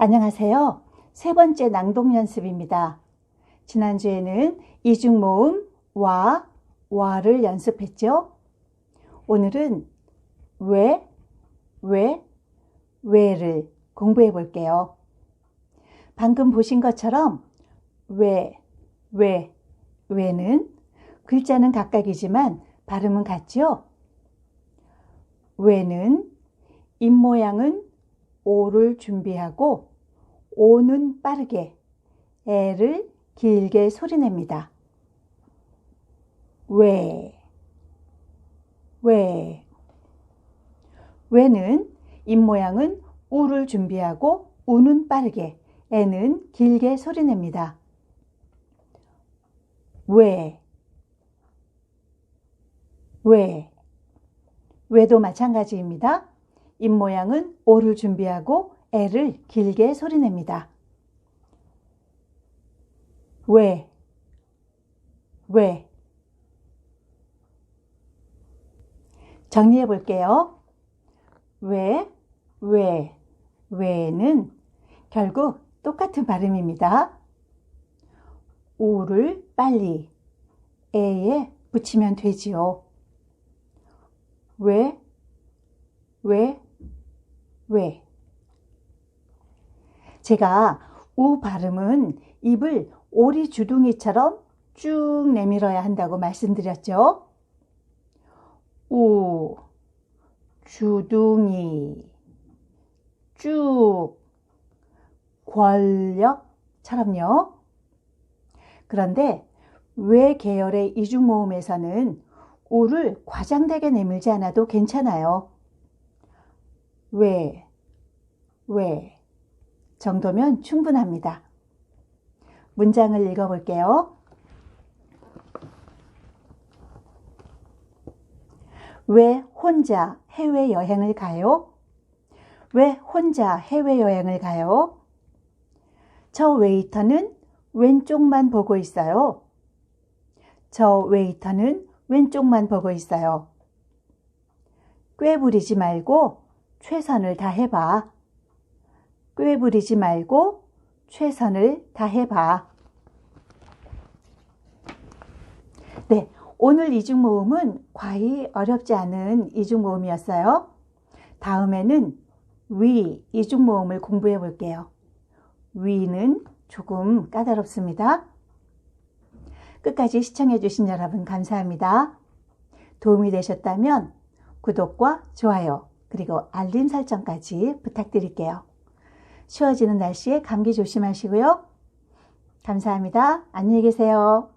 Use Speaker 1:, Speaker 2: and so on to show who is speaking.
Speaker 1: 안녕하세요. 세 번째 낭독 연습입니다. 지난주에는 이중 모음 와, 와를 연습했죠. 오늘은 왜, 왜, 왜를 공부해 볼게요. 방금 보신 것처럼 왜, 왜, 왜는 글자는 각각이지만 발음은 같죠? 왜는 입모양은 오를 준비하고 오는 빠르게 애를 길게 소리냅니다. 왜, 왜. 왜는 입모양은 우를 준비하고 우는 빠르게 애는 길게 소리냅니다. 왜, 왜. 왜도 마찬가지입니다. 입모양은 오를 준비하고 애를 길게 소리냅니다. 왜, 왜. 정리해 볼게요. 왜, 왜, 왜는 결국 똑같은 발음입니다. 우를 빨리 애에 붙이면 되지요. 왜, 왜, 왜. 제가 우 발음은 입을 오리 주둥이처럼 쭉 내밀어야 한다고 말씀드렸죠. 우, 주둥이, 쭉, 권력처럼요. 그런데 왜 계열의 이중 모음에서는 우를 과장되게 내밀지 않아도 괜찮아요. 왜, 왜 정도면 충분합니다. 문장을 읽어볼게요. 왜 혼자 해외여행을 가요? 왜 혼자 해외여행을 가요? 저 웨이터는 왼쪽만 보고 있어요. 저 웨이터는 왼쪽만 보고 있어요. 꾀부리지 말고 최선을 다해봐. 꾀 부리지 말고 최선을 다해봐. 네, 오늘 이중 모음은 과히 어렵지 않은 이중 모음이었어요. 다음에는 위 이중 모음을 공부해 볼게요. 위는 조금 까다롭습니다. 끝까지 시청해 주신 여러분 감사합니다. 도움이 되셨다면 구독과 좋아요 그리고 알림 설정까지 부탁드릴게요. 추워지는 날씨에 감기 조심하시고요. 감사합니다. 안녕히 계세요.